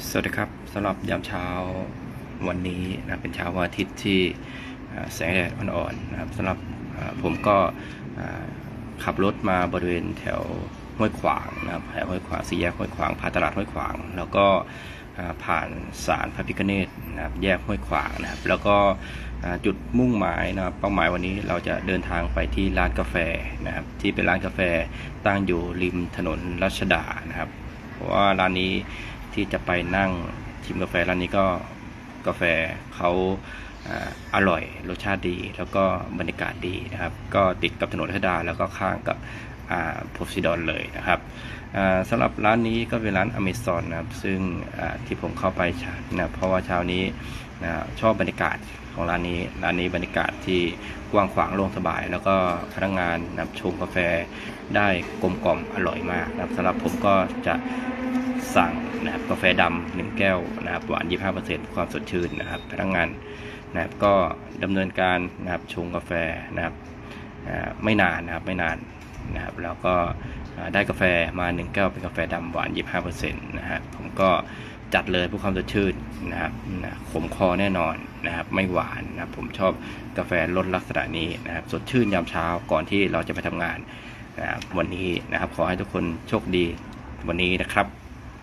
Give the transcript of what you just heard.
สวัสดีครับสำหรับยามเช้าวันนี้นะเป็นเช้าวันอาทิตย์ที่แสงแดดอ่อนๆนะครับสำหรับผมก็ขับรถมาบริเวณแถวห้วยขวางนะครับแถวห้วยขวางสี่แยกห้วยขวางผ่านตลาดห้วยขวาง แล้วก็ผ่านศาลพระพิฆเนศนะครับแยกห้วยขวางนะครับ แล้วก็จุดมุ่งหมายนะครับเป้าหมายวันนี้เราจะเดินทางไปที่ร้านกาแฟนะครับ ที่เป็นร้านกาแฟตั้งอยู่ริมถนนรัชดานะครับ เพราะว่าร้านนี้ ที่จะไปนั่งชิมกาแฟร้านนี้ก็กาแฟเขาอร่อยรสชาติดี แล้วก็บรรยากาศดีนะครับ ก็ติดกับถนนรัชดาแล้วก็ข้างกับโพซิดอนเลยนะครับสำหรับร้านนี้ก็เป็นร้านอเมซอนนะครับ ซึ่งที่ผมเข้าไปเช้านะเพราะว่าเช้านี้นะชอบบรรยากาศของร้านนี้ร้านนี้บรรยากาศที่กว้างขวางโล่งสบาย แล้วก็พนักงานนะชงกาแฟได้กลมกล่อมอร่อยมากนะครับสำหรับผมก็จะสั่ง นะครับกาแฟดำหนึ่งแก้วนะครับหวาน 25%ความสดชื่นนะครับพนักงานนะครับก็ดำเนินการนะครับชงกาแฟนะครับไม่นานนะครับไม่นานนะครับแล้วก็ได้กาแฟมาหนึ่งแก้วเป็นกาแฟดำหวาน 25%นะฮะผมก็จัดเลยเพื่อความสดชื่นนะครับนะขมคอแน่นอนนะครับไม่หวานนะครับผมชอบกาแฟรสลักษณะนี้นะครับสดชื่นยามเช้าก่อนที่เราจะไปทำงานนะครับวันนี้นะครับขอให้ทุกคนโชคดีวันนี้นะครับ